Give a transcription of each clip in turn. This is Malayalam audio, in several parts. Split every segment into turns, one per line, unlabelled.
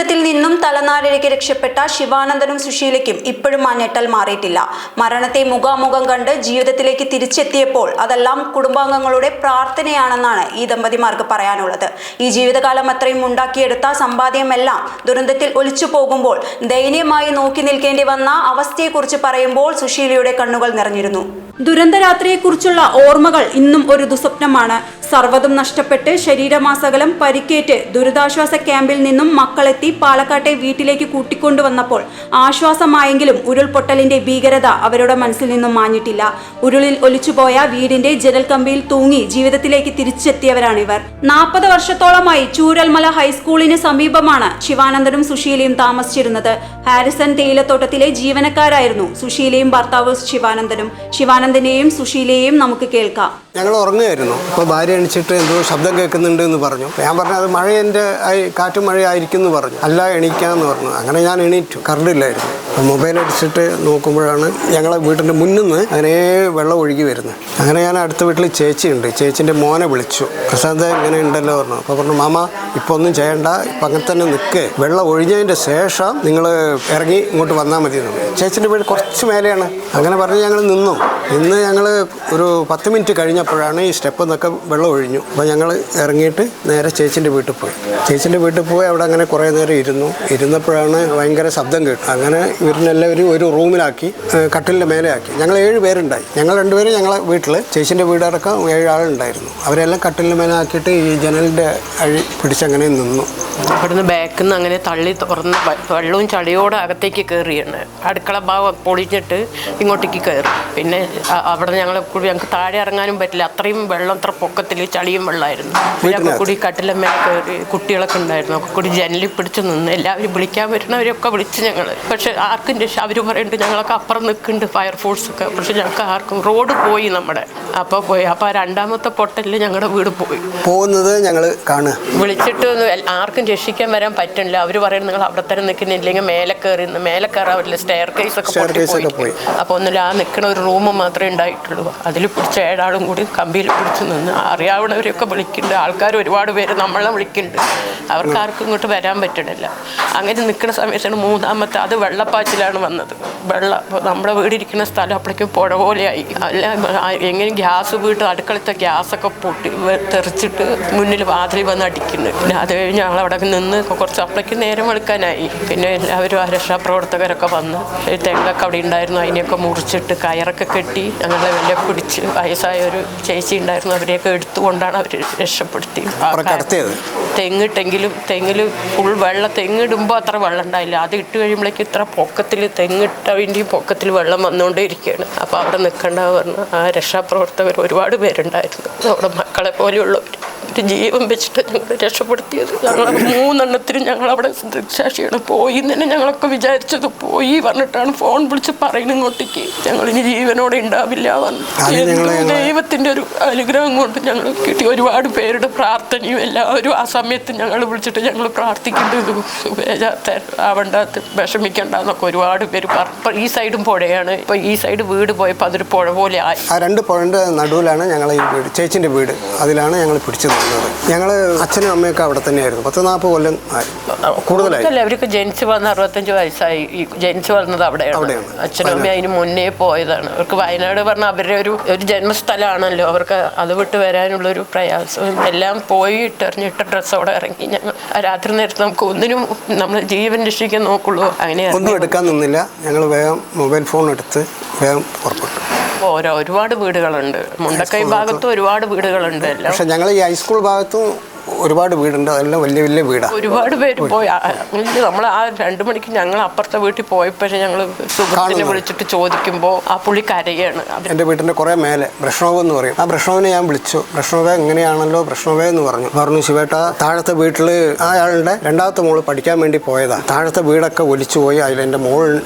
ദുരന്തത്തിൽ നിന്നും തലനാരിഴയ്ക്ക് രക്ഷപ്പെട്ട ശിവാനന്ദനും സുശീലയ്ക്കും ഇപ്പോഴും ആ ഞെട്ടൽ മാറിയിട്ടില്ല. മരണത്തെ മുഖാമുഖം കണ്ട് ജീവിതത്തിലേക്ക് തിരിച്ചെത്തിയപ്പോൾ അതെല്ലാം കുടുംബാംഗങ്ങളുടെ പ്രാർത്ഥനയാണെന്നാണ് ഈ ദമ്പതിമാർക്ക് പറയാനുള്ളത്. ഈ ജീവിതകാലം അത്രയും ഉണ്ടാക്കിയെടുത്ത സമ്പാദ്യമെല്ലാം ദുരന്തത്തിൽ ഒലിച്ചു പോകുമ്പോൾ ദയനീയമായി നോക്കി നിൽക്കേണ്ടി വന്ന അവസ്ഥയെക്കുറിച്ച് പറയുമ്പോൾ സുശീലയുടെ കണ്ണുകൾ നിറഞ്ഞിരുന്നു. ദുരന്തരാത്രിയെക്കുറിച്ചുള്ള ഓർമ്മകൾ ഇന്നും ഒരു ദുസ്വപ്നമാണ്. സർവതും നഷ്ടപ്പെട്ട് ശരീരമാസകലം പരിക്കേറ്റ് ദുരിതാശ്വാസ ക്യാമ്പിൽ നിന്നും മക്കളെത്തി പാലക്കാട്ടെ വീട്ടിലേക്ക് കൂട്ടിക്കൊണ്ടുവന്നപ്പോൾ ആശ്വാസമായെങ്കിലും ഉരുൾപൊട്ടലിന്റെ ഭീകരത അവരുടെ മനസ്സിൽ നിന്നും മാഞ്ഞിട്ടില്ല. ഉരുളിൽ ഒലിച്ചുപോയ വീടിന്റെ ജനൽ കമ്പിയിൽ തൂങ്ങി ജീവിതത്തിലേക്ക് തിരിച്ചെത്തിയവരാണ് ഇവർ നാൽപ്പത് വർഷത്തോളമായി ചൂരൽമല ഹൈസ്കൂളിന് സമീപമാണ് ശിവാനന്ദനും സുശീലയും താമസിച്ചിരുന്നത്. ഹാരിസൺ തേയിലത്തോട്ടത്തിലെ ജീവനക്കാരായിരുന്നു സുശീലയും ഭർത്താവ് ശിവാനന്ദനും. ശിവാനന്ദനെയും സുശീലയെയും നമുക്ക് കേൾക്കാം.
ഞങ്ങൾ ഉറങ്ങുമായിരുന്നു അപ്പോൾ ഭാര്യ എണിച്ചിട്ട് എന്തോ ശബ്ദം കേൾക്കുന്നുണ്ട് എന്ന് പറഞ്ഞു. ഞാൻ പറഞ്ഞു അത് മഴ എന്റെ ആയി കാറ്റും മഴ ആയിരിക്കും എന്ന് പറഞ്ഞു. അല്ല എണീക്കാമെന്ന് പറഞ്ഞു. അങ്ങനെ ഞാൻ എണീറ്റു. കറണ്ടില്ലായിരുന്നു അപ്പോൾ മൊബൈൽ അടിച്ചിട്ട് നോക്കുമ്പോഴാണ് ഞങ്ങളെ വീട്ടിന്റെ മുന്നിൽ നിന്ന് അങ്ങനെ വെള്ളം ഒഴുകി വരുന്നത്. അങ്ങനെ ഞാൻ അടുത്ത വീട്ടിൽ ചേച്ചിയുണ്ട്. ചേച്ചിന്റെ മോനെ വിളിച്ചു. പ്രശാന്ത ഇങ്ങനെ ഉണ്ടല്ലോ പറഞ്ഞു. അപ്പോൾ പറഞ്ഞു മാമ ഇപ്പോൾ ഒന്നും ചെയ്യണ്ട. ഇപ്പം അങ്ങനെ തന്നെ നിൽക്ക്. വെള്ളം ഒഴിഞ്ഞതിന്റെ ശേഷം നിങ്ങൾ ഇറങ്ങി ഇങ്ങോട്ട് വന്നാൽ മതി. ചേച്ചിന്റെ വീട് കുറച്ച് മേലെയാണ്. അങ്ങനെ പറഞ്ഞ് ഞങ്ങൾ നിന്നു. ഇന്ന് ഞങ്ങൾ ഒരു പത്ത് മിനിറ്റ് കഴിഞ്ഞപ്പോഴാണ് ഈ സ്റ്റെപ്പ് നിന്നൊക്കെ വെള്ളം ഒഴിഞ്ഞു. അപ്പോൾ ഞങ്ങൾ ഇറങ്ങിയിട്ട് നേരെ ചേച്ചിന്റെ വീട്ടിൽ പോയി. ചേച്ചിന്റെ വീട്ടിൽ പോയി അവിടെ അങ്ങനെ കുറേ നേരം ഇരുന്നു. ഇരുന്നപ്പോഴാണ് ഭയങ്കര ശബ്ദം കേട്ടു. അങ്ങനെ ഇവരിനെല്ലാവരും ഒരു റൂമിലാക്കി കട്ടിലിന്റെ മേലെ ആക്കി ഞങ്ങൾ ഏഴ് പേരുണ്ടായി. ഞങ്ങൾ രണ്ടുപേരും ഞങ്ങളെ വീട്ടിൽ ചേച്ചിന്റെ വീടടക്കം ഏഴാളുണ്ടായിരുന്നു അവരെല്ലാം കട്ടിലിന്റെ മേലെ ആക്കിയിട്ട് ഈ ജനലിന്റെ അഴി പിടിച്ചങ്ങനെ നിന്നു.
അവിടുന്ന് ബാക്കിൽ നിന്ന് അങ്ങനെ തള്ളി തുറന്ന് വെള്ളവും ചളിയോടെ അകത്തേക്ക് കയറിയാണ് അടുക്കള ഭാഗം പൊളിഞ്ഞിട്ട് ഇങ്ങോട്ടേക്ക് കയറി പിന്നെ അവിടെ ഞങ്ങൾ കൂടി ഞങ്ങൾക്ക് താഴെ ഇറങ്ങാനും പറ്റില്ല. അത്രയും വെള്ളം അത്ര പൊക്കത്തിൽ ചളിയും വെള്ളമായിരുന്നു ഞങ്ങൾക്ക് കൂടി കട്ടിലമ്മ കുട്ടികളൊക്കെ ഉണ്ടായിരുന്നു. ഒക്കെ കൂടി ജനലിൽ പിടിച്ച് നിന്ന് എല്ലാവരും വിളിക്കാൻ വരുന്നവരൊക്കെ വിളിച്ച് ഞങ്ങൾ പക്ഷെ ആർക്കും രക്ഷ അവർ പറയുന്നുണ്ട് ഞങ്ങളൊക്കെ അപ്പുറം നിൽക്കുന്നുണ്ട് ഫയർഫോഴ്സൊക്കെ പക്ഷെ ഞങ്ങൾക്ക് ആർക്കും റോഡ് പോയി നമ്മുടെ. അപ്പോൾ പോയി. അപ്പോൾ ആ രണ്ടാമത്തെ പൊട്ടലിൽ ഞങ്ങളുടെ വീട് പോയി.
പോകുന്നത് ഞങ്ങൾ കാണുക.
വിളിച്ചിട്ട് ആർക്കും രക്ഷിക്കാൻ വരാൻ പറ്റണില്ല അവർ പറയുന്നത് നിങ്ങൾ അവിടെ തന്നെ നിൽക്കുന്നില്ലെങ്കിൽ മേലെ കയറി മേലെ കയറാൻ പറ്റില്ല. സ്റ്റെയർ കേസ് ഒക്കെ പോയി. അപ്പോൾ ഒന്നുമില്ല ആ നിൽക്കുന്ന ഒരു റൂം മാത്രമേ ഉണ്ടായിട്ടുള്ളൂ. അതിൽ പിടിച്ച ഏഴാളും കൂടി കമ്പിയിൽ പിടിച്ച് നിന്ന് അറിയാവുന്നവരെയൊക്കെ വിളിക്കുന്നുണ്ട്. ആൾക്കാർ ഒരുപാട് പേര് നമ്മളെ വിളിക്കുന്നുണ്ട്. അവർക്ക് ആർക്കും ഇങ്ങോട്ട് വരാൻ പറ്റണില്ല. അങ്ങനെ നിൽക്കുന്ന സമയത്താണ് മൂന്നാമത്തെ അത് വെള്ളപ്പാച്ചിലാണ് വന്നത്. വെള്ളം. നമ്മുടെ വീടിരിക്കുന്ന സ്ഥലം അപ്പോഴേക്കും പുഴ പോലെയായി. അല്ല എങ്ങനെ ഗ്യാസ് വീട്ട് അടുക്കളത്തെ ഗ്യാസൊക്കെ പൊട്ടി തെറിച്ചിട്ട് മുന്നിൽ വാതിൽ വന്ന് അടിക്കുന്നു. പിന്നെ അത് കഴിഞ്ഞ് ഞങ്ങൾ അവിടെ നിന്ന് കുറച്ച് അപ്പോഴേക്കും നേരം വെളുക്കാനായി. പിന്നെ എല്ലാവരും ആ രക്ഷാപ്രവർത്തകരൊക്കെ വന്ന് തെങ്ങൊക്കെ അവിടെ ഉണ്ടായിരുന്നു. അതിനെയൊക്കെ മുറിച്ചിട്ട് കയറൊക്കെ കെട്ടി ഞങ്ങളെ വലിയ പിടിച്ച് വയസ്സായ ഒരു ചേച്ചി ഉണ്ടായിരുന്നു. അവരെയൊക്കെ എടുത്തുകൊണ്ടാണ് അവർ രക്ഷപ്പെടുത്തി തെങ്ങിട്ടെങ്കിലും തെങ്ങിൽ ഫുൾ വെള്ളം തെങ്ങിടുമ്പോൾ അത്ര വെള്ളം ഉണ്ടായില്ല. അത് ഇട്ട് കഴിയുമ്പോഴേക്കും ഇത്ര പൊക്കത്തിൽ തെങ്ങിട്ടതിന്റെയും പൊക്കത്തിൽ വെള്ളം വന്നുകൊണ്ടേ ഇരിക്കുകയാണ് അപ്പോൾ അവിടെ നിൽക്കേണ്ട പറഞ്ഞ് ആ രക്ഷാപ്രവർത്തകർ ഒരുപാട് പേരുണ്ടായിരുന്നു. നമ്മുടെ മക്കളെ പോലെയുള്ളവർ ഒരു ജീവൻ വെച്ചിട്ട് ഞങ്ങൾ രക്ഷപ്പെടുത്തിയത്. ഞങ്ങൾ മൂന്നെണ്ണത്തിനും ഞങ്ങൾ അവിടെ ദൃക്സാക്ഷിയാണ് പോയി. തന്നെ ഞങ്ങളൊക്കെ വിചാരിച്ചത് പോയി പറഞ്ഞിട്ടാണ് ഫോൺ വിളിച്ച് പറയുന്നത് ഇങ്ങോട്ടേക്ക്. ഞങ്ങൾ ഇനി ജീവനോടെ ഉണ്ടാവില്ല ദൈവത്തിന്റെ ഒരു അനുഗ്രഹം കൊണ്ട് ഞങ്ങൾ കിട്ടി ഒരുപാട് പേരുടെ പ്രാർത്ഥനയും എല്ലാവരും ആ സമയത്ത് ഞങ്ങൾ വിളിച്ചിട്ട് ഞങ്ങൾ പ്രാർത്ഥിക്കേണ്ടത് വേജാത്ത ആവണ്ടാത്ത വിഷമിക്കണ്ട എന്നൊക്കെ ഒരുപാട് പേര് പറഞ്ഞു ഈ സൈഡും പുഴയാണ്. ഇപ്പൊ ഈ സൈഡ് വീട് പോയപ്പോൾ അതൊരു പുഴ പോലെ ആയി.
ആ രണ്ട് പുഴന്റെ നടുവിലാണ് ഞങ്ങൾ ഈ വീട് ചേച്ചിന്റെ വീട്. അതിലാണ് ഞങ്ങൾ പിടിച്ചു നിന്നത് ഞങ്ങൾ അച്ഛനും അമ്മയൊക്കെ അവിടെ തന്നെയായിരുന്നു. പത്ത് നാൽപ്പത് കൊല്ലം കൂടുതലായി.
അവർക്ക് ജനിച്ചു വന്ന അറുപത്തഞ്ച് വയസ്സായി. ജനിച്ചു വന്നത് അവിടെയാണ്.
അവിടെയാണ്.
അച്ഛനും അമ്മയും അതിന് മുന്നേ പോയതാണ്. അവർക്ക് വയനാട് പറഞ്ഞ അവരുടെ ഒരു ഒരു ജന്മസ്ഥലമാണല്ലോ. അവർക്ക് അത് വിട്ട് വരാനുള്ള ഒരു പ്രയാസം. എല്ലാം പോയി ഇട്ടെറിഞ്ഞിട്ട ഡ്രസ്സോടെ ഇറങ്ങി. ഞങ്ങൾ രാത്രി നേരത്ത് നമുക്ക് ഒന്നിനും നമ്മൾ ജീവൻ രക്ഷിക്കാൻ നോക്കുള്ളൂ. അങ്ങനെ
ഒന്നും എടുക്കാൻ നിന്നില്ല. ഞങ്ങൾ വേഗം മൊബൈൽ ഫോൺ എടുത്ത് വേഗം പുറപ്പെട്ടു.
ഓരോ ഒരുപാട് വീടുകളുണ്ട്. മുണ്ടക്കൈ ഭാഗത്തും ഒരുപാട് വീടുകളുണ്ട്.
പക്ഷെ ഞങ്ങൾ ഈ ഹൈസ്കൂൾ ഭാഗത്തും ഒരുപാട് വീടുണ്ട്. അതെല്ലാം വലിയ വലിയ വീടാണ്
ഒരുപാട് പേര് പോയി. നമ്മൾ ആ രണ്ടു മണിക്ക് ഞങ്ങൾ അപ്പുറത്തെ വീട്ടിൽ പോയപ്പോഴേ ഞങ്ങൾ സുഹൃത്തിനെ വിളിച്ചിട്ട് ചോദിക്കുമ്പോൾ ആ പുള്ളി കരയാണ്.
എന്റെ വീട്ടിന്റെ കുറേ മേലെ ബ്രഷ്ണോവ് എന്ന് പറയും. ആ ബ്രഷ്ണോവിനെ ഞാൻ വിളിച്ചു. ബ്രഷ്ണോവേ എങ്ങനെയാണല്ലോ ബ്രഷ്ണോവേ എന്ന് പറഞ്ഞു. പറഞ്ഞു ശിവേട്ട താഴത്തെ വീട്ടിൽ അയാളുടെ രണ്ടാമത്തെ മോൾ പഠിക്കാൻ വേണ്ടി പോയതാണ് താഴത്തെ വീടൊക്കെ ഒലിച്ചു പോയി. അതിൽ എന്റെ മോൾ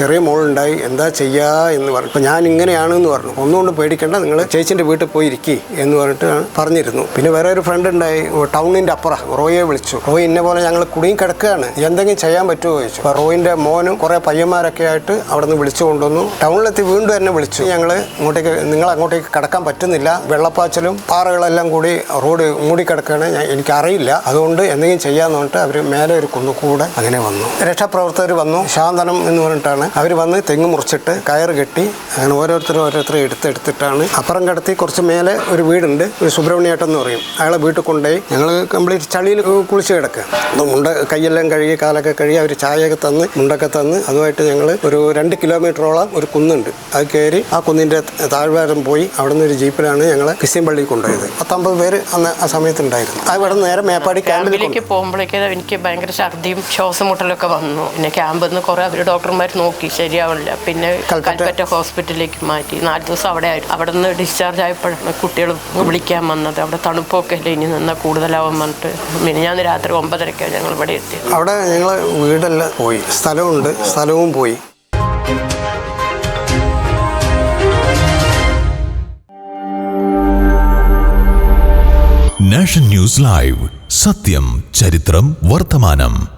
ചെറിയ മോളുണ്ടായി. എന്താ ചെയ്യാ എന്ന് പറഞ്ഞു. അപ്പോൾ ഞാൻ ഇങ്ങനെയാണ് എന്ന് പറഞ്ഞു. ഒന്നുകൊണ്ട് പേടിക്കേണ്ട. നിങ്ങൾ ചേച്ചിന്റെ വീട്ടിൽ പോയി ഇരിക്കി എന്ന് പറഞ്ഞിട്ട് പറഞ്ഞിരുന്നു. പിന്നെ വേറെ ഒരു ഫ്രണ്ട് ഉണ്ടായി. ടൗണിന്റെ അപ്പുറം. റോയെ വിളിച്ചു. റോയ് ഇന്ന പോലെ ഞങ്ങൾ കുടിയും കിടക്കുകയാണ്. എന്തെങ്കിലും ചെയ്യാൻ പറ്റുമോ ചോദിച്ചു. അപ്പോൾ റോയിന്റെ മോനും കുറേ പയ്യന്മാരൊക്കെ ആയിട്ട് അവിടെ നിന്ന് വിളിച്ചു കൊണ്ടുവന്നു. ടൗണിലെത്തി വീണ്ടും എന്നെ വിളിച്ചു. ഞങ്ങൾ ഇങ്ങോട്ടേക്ക് നിങ്ങൾ അങ്ങോട്ടേക്ക് കടക്കാൻ പറ്റുന്നില്ല. വെള്ളപ്പാച്ചിലും പാറകളെല്ലാം കൂടി റോഡ് മൂടിക്കിടക്കുകയാണ് എനിക്കറിയില്ല. അതുകൊണ്ട് എന്തെങ്കിലും ചെയ്യാന്ന് പറഞ്ഞിട്ട് അവർ മേലെ ഒരു കുന്നുകൂടെ അങ്ങനെ വന്നു. രക്ഷാപ്രവർത്തകർ വന്നു. ശാന്തനം എന്ന് പറഞ്ഞിട്ടാണ്. അവർ വന്ന് തെങ്ങ് മുറിച്ചിട്ട് കയറ് കെട്ടി അങ്ങനെ ഓരോരുത്തരും ഓരോരുത്തരും എടുത്ത് എടുത്തിട്ടാണ്. അപ്പുറം കിടത്തി കുറച്ച് മേലെ ഒരു വീടുണ്ട്. ഒരു സുബ്രഹ്മണ്യേട്ടൻ എന്ന് പറയും. അയാളെ വീട്ടിൽ കൊണ്ടുപോയി ഞങ്ങൾ കംപ്ലീറ്റ് ചളിയിൽ കുളിച്ച് കിടക്കുക. മുണ്ട കൈയെല്ലാം കഴുകി കാലൊക്കെ കഴുകി അവർ ചായയൊക്കെ തന്ന് മുണ്ടൊക്കെ തന്ന് അതുമായിട്ട് ഞങ്ങൾ ഒരു രണ്ട് കിലോമീറ്ററോളം ഒരു കുന്നുണ്ട്. അത് കയറി ആ കുന്നിന്റെ താഴ്വാരം പോയി അവിടെ നിന്ന് ഒരു ജീപ്പിലാണ് ഞങ്ങൾ ക്രിസ്ത്യൻ പള്ളിയിൽ കൊണ്ടുപോയത്. പത്തമ്പത് പേര് അന്ന് ആ സമയത്ത് ഉണ്ടായിരുന്നു അവിടെ നേരെ മേപ്പാടി
ക്യാമ്പിലേക്ക് പോകുമ്പോഴേക്കും എനിക്ക് ഭയങ്കര ഛർദിയും ശ്വാസമുട്ടലൊക്കെ വന്നു. പിന്നെ ക്യാമ്പിൽ നിന്ന് കുറേ അവർ ഡോക്ടർമാർ നോക്കി ശരിയാവില്ല പിന്നെ
കൽപ്പറ്റ-
ഹോസ്പിറ്റലിലേക്ക് മാറ്റി. നാല് ദിവസം അവിടെ ആയിരുന്നു. അവിടെ നിന്ന് ഡിസ്ചാർജ് ആയപ്പോഴാണ് കുട്ടികൾ വിളിക്കാൻ വന്നത്. അവിടെ തണുപ്പൊക്കെ അല്ലേ ഇനി നിന്നാൽ കൂടുതലാവാൻ പറഞ്ഞിട്ട് പിന്നെ ഞാൻ രാത്രി ഒമ്പതരക്കാണ് ഞങ്ങൾ ഇവിടെ എത്തി.
അവിടെ ഞങ്ങൾ വീടെല്ലാം പോയി. സ്ഥലമുണ്ട് സ്ഥലവും പോയി.
Nation news live. സത്യം ചരിത്രം വർത്തമാനം.